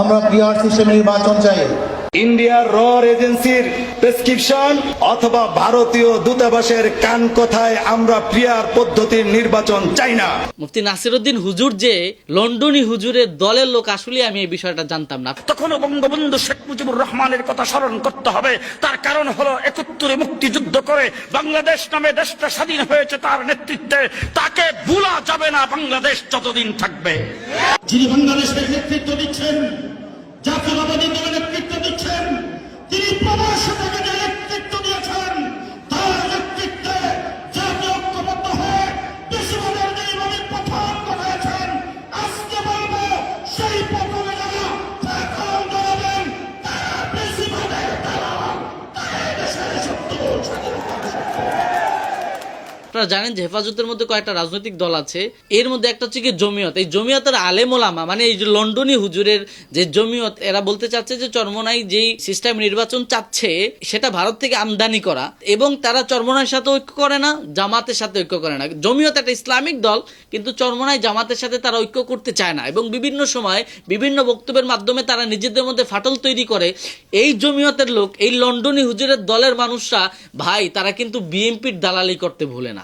আমরা পিআর হিসেবে নির্বাচন চাই। ইন্ডিয়ার র এজেন্সির প্রেসক্রিপশন অথবা ভারতীয় দূতাবাসের কান কথায় আমরা প্রিয়ার পদ্ধতির নির্বাচন চাই না। মুফতি নাসিরুদ্দিন হুজুর যে লন্ডনী হুজুরের দলের লোক আসলে আমি এই বিষয়টা জানতাম না। তখনও বঙ্গবন্ধু শেখ মুজিবুর রহমানের কথা স্মরণ করতে হবে। তার কারণ হলো একত্তরে মুক্তিযুদ্ধ করে বাংলাদেশ নামে দেশটা স্বাধীন হয়েছে তার নেতৃত্বে। তাকে ভুলা যাবে না বাংলাদেশ যতদিন থাকবে। যিনি বাংলাদেশের নেতৃত্ব দিচ্ছেন জাতীয়তাবাদী দলের নেতৃত্ব দিচ্ছেন। তিনি প্রবাসে থেকে আপনারা জানেন যে হেফাজতের মধ্যে কয়েকটা রাজনৈতিক দল আছে। এর মধ্যে একটা হচ্ছে কি জমিয়ত। এই জমিয়তের আলেম ওলামা মানে এই যে লন্ডনী হুজুরের যে জমিয়ত, এরা বলতে চাচ্ছে যে চরমনাই যেই সিস্টেম নির্বাচন চাচ্ছে, সেটা ভারত থেকে আমদানি করা এবং তারা চরমনার সাথে ঐক্য করে না, জামাতের সাথে ঐক্য করে না। জমিয়ত একটা ইসলামিক দল, কিন্তু চরমনাই জামাতের সাথে তারা ঐক্য করতে চায় না এবং বিভিন্ন সময় বিভিন্ন বক্তব্যের মাধ্যমে তারা নিজেদের মধ্যে ফাটল তৈরি করে। এই জমিয়তের লোক, এই লন্ডনী হুজুরের দলের মানুষরা, ভাই, তারা কিন্তু বিএনপির দালালি করতে ভুলে না।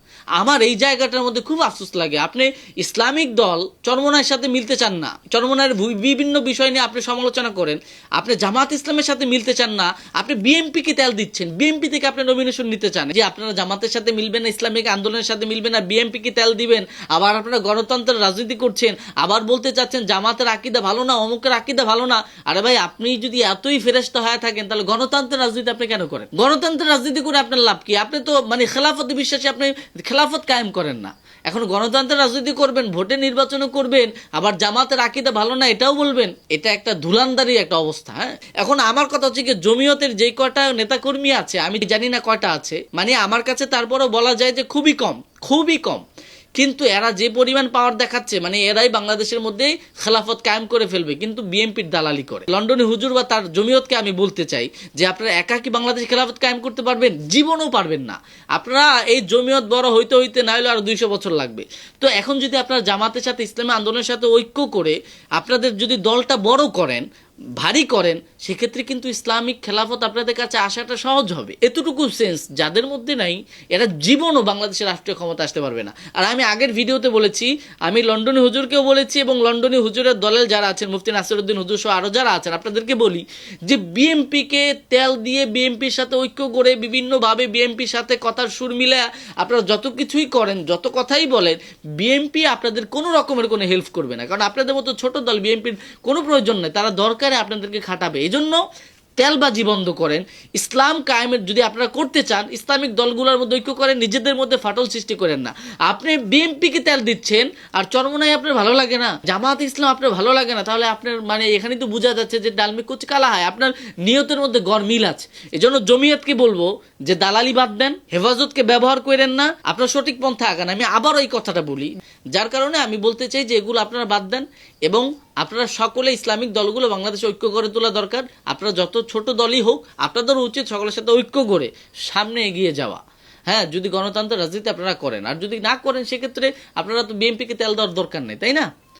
আমার এই জায়গাটার মধ্যে খুব আফসোস লাগে। আপনি ইসলামিক দল চরমনায়ের সাথে মিলতে চান না। চরমনায়ের বিভিন্ন বিষয় নিয়ে আপনি সমালোচনা করেন। আপনি জামাত ইসলামের সাথে মিলতে চান না। আপনি বিএনপিকে তেল দিচ্ছেন। বিএনপি থেকে আপনি নমিনেশন নিতে চান। যে আপনারা জামাতের সাথে মিলবেন না, ইসলামিক আন্দোলনের সাথে মিলবেন না বিএনপিকে তেল দিবেন। আবার আপনারা গণতন্ত্রের রাজনীতি করছেন। আবার বলতে চাচ্ছেন জামাতের আকিদা ভালো না, অমুকের আকিদা ভালো না। আরে ভাই, আপনি যদি এতই ফেরেস্তা হয়ে থাকেন, তাহলে গণতন্ত্রের রাজনীতি আপনি কেন করেন? গণতন্ত্রের রাজনীতি করে আপনার লাভ কি? আপনি তো মানে খেলাফতে বিশ্বাসী, আপনি খেলাফত কায়েম করেন না। এখন গণতন্ত্রের রাজনীতি করবেন, ভোটে নির্বাচনও করবেন, আবার জামাতের আকিদা ভালো না, এটাও বলবেন। এটা একটা ধুলান্দারি একটা অবস্থা হ্যাঁ? এখন আমার কথা হচ্ছে কি, জমিয়তের যে কটা নেতাকর্মী আছে, আমি জানি না কটা আছে মানে আমার কাছে তারপরও বলা যায় যে খুবই কম খুবই কম। কিন্তু এরা যে পরিমাণ পাওয়ার দেখাচ্ছে মানে এরাই বাংলাদেশের মধ্যে খেলাফত কায়েম করে ফেলবে, কিন্তু বিএনপির দালালি করে। লন্ডনে হুজুর বা তার জমিয়তকে আমি বলতে চাই যে আপনারা একা কি বাংলাদেশ খেলাফত কায়েম করতে পারবেন? জীবনও পারবেন না। আপনারা এই জমিয়ত বড় হইতে হইতে না হলে আরও দুইশো বছর লাগবে। তো এখন যদি আপনারা জামাতের সাথে, ইসলামী আন্দোলনের সাথে ঐক্য করে আপনাদের যদি দলটা বড় করেন ভারী করেন, সেক্ষেত্রে কিন্তু ইসলামিক খেলাফত আপনাদের কাছে আসাটা সহজ হবে। এতটুকু সেন্স যাদের মধ্যে নাই, এরা জীবনও বাংলাদেশের রাষ্ট্রীয় ক্ষমতা আসতে পারবে না। আর আমি আগের ভিডিওতে বলেছি, আমি লন্ডনী হুজুরকেও বলেছি এবং লন্ডনী হুজুরের দলের যারা আছেন, মুফতি নাসিরুদ্দিন হুজুর সহ আরও যারা আছেন, আপনাদেরকে বলি যে বিএমপিকে তেল দিয়ে বিএমপির সাথে ঐক্য করে বিভিন্নভাবে বিএমপির সাথে কথার সুর মিলে আপনারা যত কিছুই করেন, যত কথাই বলেন, বিএমপি আপনাদের কোনো রকমের কোনো হেল্প করবে না। কারণ আপনাদের মতো ছোট দল বিএনপির কোনো প্রয়োজন নেই। তারা দরকারে আপনাদেরকে খাটাবে। এই জন্য তেলবাজি বন্ধ করেন। ইসলাম কায়েমের যদি আপনারা করতে চান, ইসলামিক দলগুলোর মধ্যে ঐক্য করেন, নিজেদের মধ্যে ফাটল সৃষ্টি করেন না। আপনি বিএনপিকে তেল দিচ্ছেন, আর চরমনাই আপনার ভালো লাগে না। জামাত ইসলাম আপনার ভালো লাগে না, তাহলে আপনার মানে এখানে তো বোঝা যাচ্ছে যে ডালমি কুচ কালা হয়। আপনার নিয়তের মধ্যে গড় মিল আছে। এজন্য জমিয়তকে বলব যে দালালি বাদ দেন, হেফাজতকে ব্যবহার করেন না। আপনার সঠিক পন্থা আগান। আমি আবারও এই কথাটা বলি, যার কারণে আমি বলতে চাই যে এগুলো আপনারা বাদ দেন এবং আপনারা সকলে ইসলামিক দলগুলো বাংলাদেশে ঐক্য করে তোলা দরকার। আপনারা যত ছোট দলই হোক, আপনাদের উচিত সকলের সাথে ঐক্য করে সামনে এগিয়ে যাওয়া। হ্যাঁ যদি গণতন্ত্র রাজনীতি আপনারা করেন। আর যদি না করেন, সেক্ষেত্রে আপনারা তো বিএনপিকে তেল দেওয়ার দরকার নেই, তাই না?